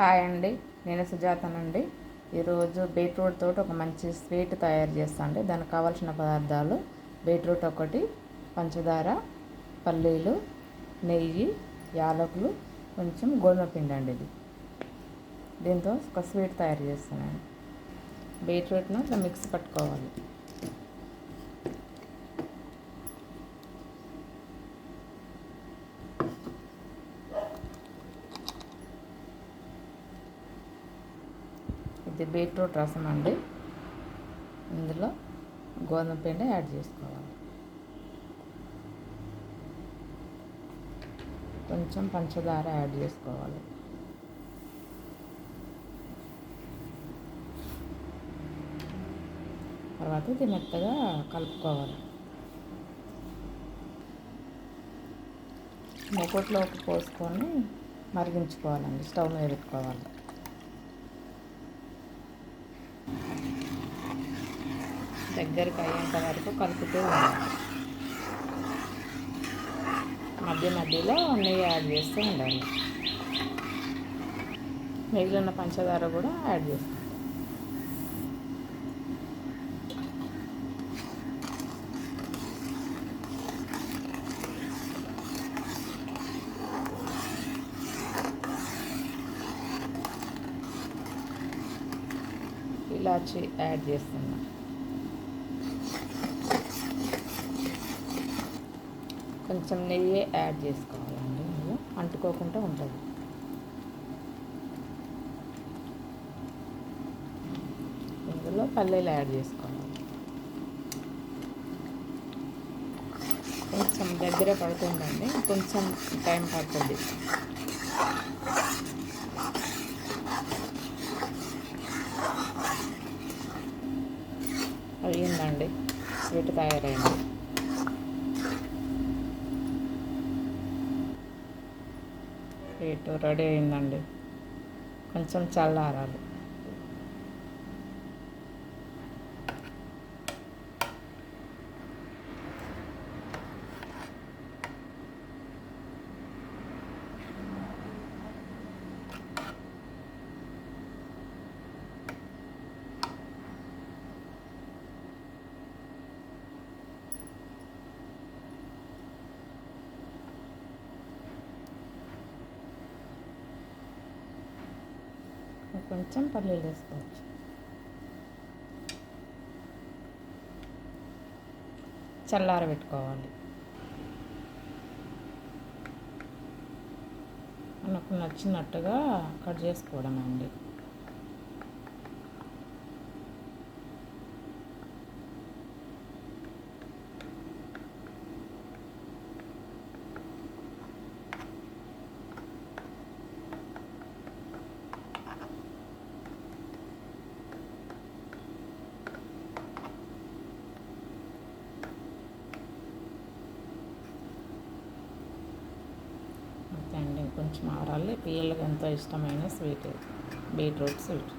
Hi అండి. నేను సుజాతనండి. ఈరోజు బీట్రూట్ తోటి ఒక మంచి స్వీట్ తయారు చేస్తాండి దానికి కావాల్సిన పదార్థాలు బీట్రూట్ ఒకటి పంచదార పల్లీలు నెయ్యి యాలకులు కొంచెం గోధుమ పిండి అండి ఇది. దీంతో ఒక స్వీట్ తయారు చేస్తానండి. బీట్రూట్ను ఇట్లా మిక్స్ పట్టుకోవాలి. ఇది బీట్రూట్ రసం అండి. ఇందులో గోధుమ పిండి యాడ్ చేసుకోవాలి. కొంచెం పంచదార యాడ్ చేసుకోవాలి. తర్వాత ఇది మెత్తగా కలుపుకోవాలి. మూకుట్లోకి పోసుకొని మరిగించుకోవాలండి. స్టవ్ మీద పెట్టుకోవాలి. దగ్గరికి అయ్యేంత వరకు కలుపుతూ ఉండాలి. మధ్య మధ్యలో నెయ్యి యాడ్ చేస్తూ ఉండాలి. మిగిలిన పంచదార కూడా యాడ్ చేస్తాం. ఇలాచి యాడ్ చేస్తున్నాం. కొంచెం నెయ్యి యాడ్ చేసుకోవాలండి అంటుకోకుండా ఉంటుంది ఇందులో పల్లీలు యాడ్ చేసుకోవాలి. కొంచెం దగ్గర పడుతుందండి. కొంచెం టైం పడుతుంది. అయ్యిందండి. స్వీట్ తయారైంది. స్వీట్ రెడీ అయిందండి. కొంచెం చల్లారాలి. కొంచెం పల్లీలు వేసుకోవచ్చు. చల్లార పెట్టుకోవాలి మనకు నచ్చినట్టుగా కట్ చేసుకోవడం అండి అండి కొంచెం ఆరాలి. పిల్లలకి ఎంతో ఇష్టమైన స్వీట్ బీట్రూట్ స్వీట్.